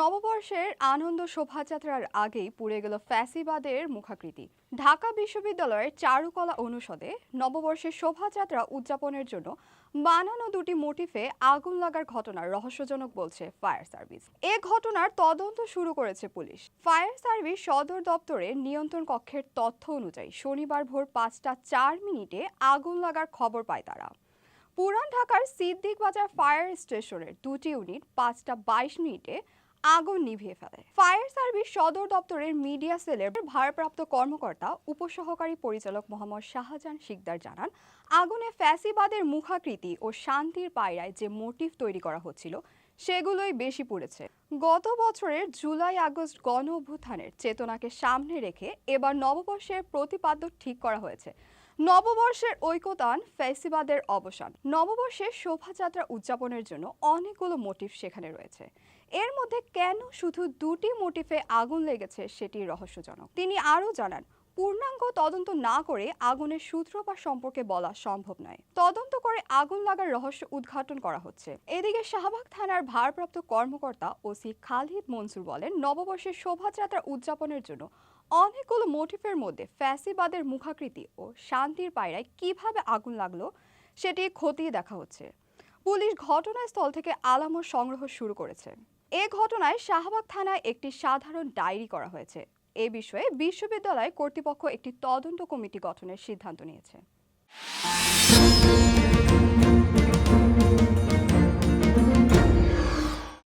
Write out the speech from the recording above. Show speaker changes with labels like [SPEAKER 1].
[SPEAKER 1] নববর্ষের আনন্দ শোভাযাত্রার আগেই পুড়ে গেল ফ্যাসিবাদের মুখাকৃতি। ঢাকা বিশ্ববিদ্যালয়ের চারুকলা অনুষদে নববর্ষের শোভাযাত্রা উদযাপনের জন্য বানানো দুটি মোটিফে আগুন লাগার ঘটনার রহস্যজনক বলছে ফায়ার সার্ভিস। এ ঘটনার তদন্ত শুরু করেছে পুলিশ। ফায়ার সার্ভিস সদর দপ্তরের নিয়ন্ত্রণ কক্ষের তথ্য অনুযায়ী শনিবার ভোর পাঁচটা চার মিনিটে আগুন লাগার খবর পায় তারা। পুরান ঢাকার সিদ্দিক বাজার ফায়ার স্টেশনের দুটি ইউনিট পাঁচটা বাইশ মিনিটে আগুন নিভিয়ে ফেলে। ফায়ার সার্ভিস সদর দপ্তরের মিডিয়া সেলের ভারপ্রাপ্ত কর্মকর্তা, উপসহকারী পরিচালক মোহাম্মদ শাহজাহান শিকদার জানান, আগুনে ফ্যাসিবাদের মুখাকৃতি ও শান্তির পায়রায় যে মোটিভ তৈরি করা হচ্ছিল, সেগুলোই বেশি পুড়েছে। গত বছরের জুলাই আগস্ট গণ অভ্যুত্থানের চেতনাকে সামনে রেখে এবার নববর্ষের প্রতিপাদ্য ঠিক করা হয়েছে। নববর্ষের ঐক্যতান ফেসিবাদের অবসান। নববর্ষের শোভাযাত্রা উদযাপনের জন্য অনেকগুলো মোটিভ সেখানে রয়েছে। এর মধ্যে কেন শুধু দুটি মোটিফে আগুন লেগেছে সেটি রহস্যজনক। তিনি আরও জানান পূর্ণাঙ্গ তদন্ত না করে আগুনের সূত্রপাত সম্পর্কে বলা সম্ভব নয়। তদন্ত করে আগুন লাগার রহস্য উদ্ঘাটন করা হচ্ছে। এদিকে শাহবাগ থানার ভারপ্রাপ্ত কর্মকর্তা ওসি খালিদ মনসুর বলেন, নববর্ষের শোভাযাত্রা উদযাপনের জন্য অনেকগুলো মোটিফের মধ্যে ফ্যাসিবাদের মুখাকৃতি ও শান্তির পায়রায় কীভাবে আগুন লাগল সেটি খতিয়ে দেখা হচ্ছে। পুলিশ ঘটনাস্থল থেকে আলামত সংগ্রহ শুরু করেছে। এ ঘটনায় শাহবাগ থানায় একটি সাধারণ ডায়েরি করা হয়েছে। এ বিষয়ে বিশ্ববিদ্যালয় কর্তৃপক্ষ একটি তদন্ত কমিটি গঠনের সিদ্ধান্ত নিয়েছে।